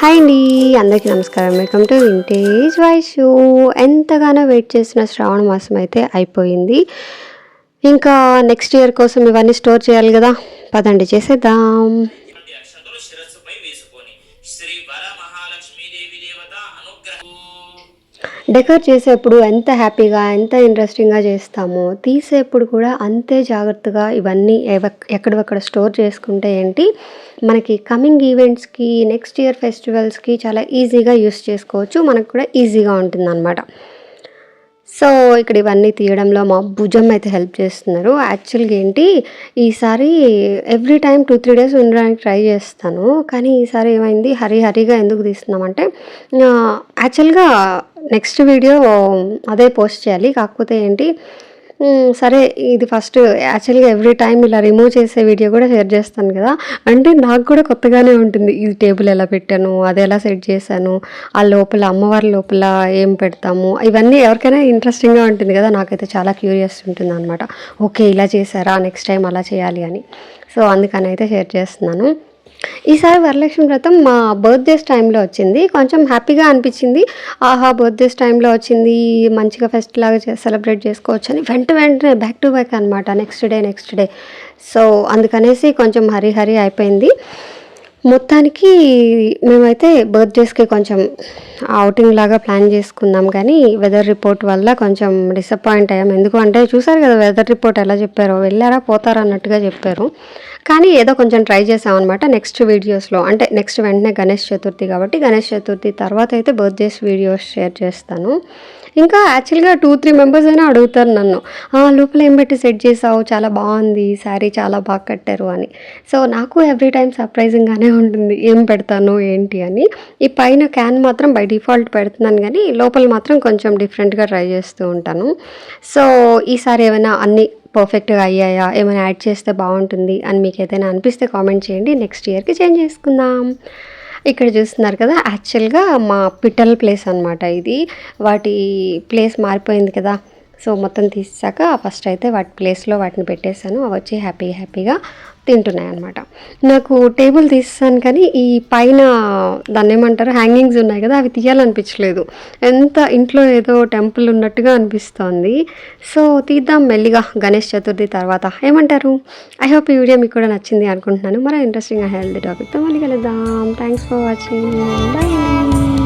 Hi అండి అందరికీ నమస్కారం. Welcome to vintage voice show ఎంతగానో వెయిట్ చేసిన శ్రావణ మాసం అయితే అయిపోయింది. ఇంకా నెక్స్ట్ ఇయర్ కోసం ఇవన్నీ స్టోర్ చేయాలి కదా. పదండి చేసేద్దాం. శ్రీ వర మహాలక్ష్మీదేవి దేవత అనుగ్రహం. డెకర్ చేసేప్పుడు ఎంత హ్యాపీగా ఎంత ఇంట్రెస్టింగ్గా చేస్తామో తీసేప్పుడు కూడా అంతే జాగ్రత్తగా ఇవన్నీ ఎవ- స్టోర్ చేసుకుంటే ఏంటి మనకి కమింగ్ ఈవెంట్స్కి నెక్స్ట్ ఇయర్ ఫెస్టివల్స్కి చాలా ఈజీగా యూస్ చేసుకోవచ్చు మనకు కూడా ఈజీగా ఉంటుందన్నమాట. సో ఇక్కడ ఇవన్నీ తీయడంలో మా భుజం అయితే హెల్ప్ చేస్తున్నారు. యాక్చువల్గా ఏంటి ఈసారి every time two three days ఉండడానికి ట్రై చేస్తాను. కానీ ఈసారి ఏమైంది హరి హరిగా ఎందుకు తీస్తున్నామంటే యాక్చువల్గా నెక్స్ట్ వీడియో అదే పోస్ట్ చేయాలి. కాకపోతే ఏంటి సరే ఇది ఫస్ట్ యాక్చువల్గా ఎవ్రీ టైం ఇలా రిమూవ్ చేసే వీడియో కూడా షేర్ చేస్తాను కదా. అంటే నాకు కూడా కొత్తగానే ఉంటుంది ఈ టేబుల్ ఎలా పెట్టాను అది ఎలా సెట్ చేశాను ఆ లోపల అమ్మవారి లోపల ఏం పెడతాము ఇవన్నీ ఎవరికైనా ఇంట్రెస్టింగ్గా ఉంటుంది కదా నాకైతే చాలా క్యూరియస్ ఉంటుంది అనమాట ఓకే ఇలా చేశారా నెక్స్ట్ టైం అలా చేయాలి అని. సో అందుకని అయితే షేర్ చేస్తున్నాను. ఈసారి వరలక్ష్మి వ్రతం మా బర్త్డేస్ టైంలో వచ్చింది. కొంచెం హ్యాపీగా అనిపించింది. ఆహా బర్త్డేస్ టైంలో వచ్చింది. మంచిగా ఫెస్ట్ లాగా సెలబ్రేట్ చేసుకోవచ్చు అని వెంట వెంటనే బ్యాక్ టు బ్యాక్ అనమాట next day next day so అందుకనేసి కొంచెం హరి హరి అయిపోయింది. మొత్తానికి మేమైతే బర్త్డేస్కి కొంచెం అవుటింగ్ లాగా ప్లాన్ చేసుకుందాం కానీ వెదర్ రిపోర్ట్ వల్ల కొంచెం డిసప్పాయింట్ అయ్యాం. ఎందుకు అంటే చూసారు కదా వెదర్ రిపోర్ట్ ఎలా చెప్పారో వెళ్ళారా పోతారా అన్నట్టుగా చెప్పారు. కానీ ఏదో కొంచెం ట్రై చేసామన్నమాట నెక్స్ట్ వీడియోస్లో. అంటే నెక్స్ట్ వెంటనే గణేష్ చతుర్థి కాబట్టి గణేష్ చతుర్థి తర్వాత అయితే బర్త్డేస్ వీడియోస్ షేర్ చేస్తాను. ఇంకా యాక్చువల్గా టూ త్రీ మెంబర్స్ అయినా అడుగుతారు నన్ను. లోపల ఏం పెట్టి సెట్ చేసావు? చాలా బాగుంది శారీ చాలా బాగా కట్టారు అని. సో నాకు ఎవ్రీ టైం సర్ప్రైజింగ్గానే ఉంటుంది. ఏం పెడతాను ఏంటి అని. ఈ పైన క్యాన్ మాత్రం బై డిఫాల్ట్ పెడుతున్నాను కానీ లోపల మాత్రం కొంచెం డిఫరెంట్గా ట్రై చేస్తూ ఉంటాను. సో ఈసారి ఏమైనా అన్ని పర్ఫెక్ట్గా అయ్యాయా? ఏమైనా యాడ్ చేస్తే బాగుంటుంది అని మీకు ఏదైనా అనిపిస్తే కామెంట్ చేయండి. నెక్స్ట్ ఇయర్కి చేంజ్ చేసుకుందాం. ఇక్కడ చూస్తున్నారు కదా యాక్చువల్గా మా పిట్టల ప్లేస్ అనమాట ఇది. వాటి ప్లేస్ మారిపోయింది కదా. సో మొత్తం తీసాక ఫస్ట్ అయితే వాటి ప్లేస్లో వాటిని పెట్టేశాను. అవి వచ్చి హ్యాపీ హ్యాపీగా తింటున్నాయి అనమాట నాకు టేబుల్ తీస్తాను కానీ ఈ పైన దాన్ని ఏమంటారు హ్యాంగింగ్స్ ఉన్నాయి కదా అవి తీయాలనిపించలేదు. ఎంత ఇంట్లో ఏదో టెంపుల్ ఉన్నట్టుగా అనిపిస్తోంది. సో తీద్దాం మెల్లిగా గణేష్ చతుర్థి తర్వాత. ఏమంటారు? ఐ హోప్ ఈ వీడియో మీకు కూడా నచ్చింది అనుకుంటున్నాను. మరో ఇంట్రెస్టింగ్ హెల్తీ టాపిక్తో మళ్ళీ కలుద్దాం. Thanks for watching bye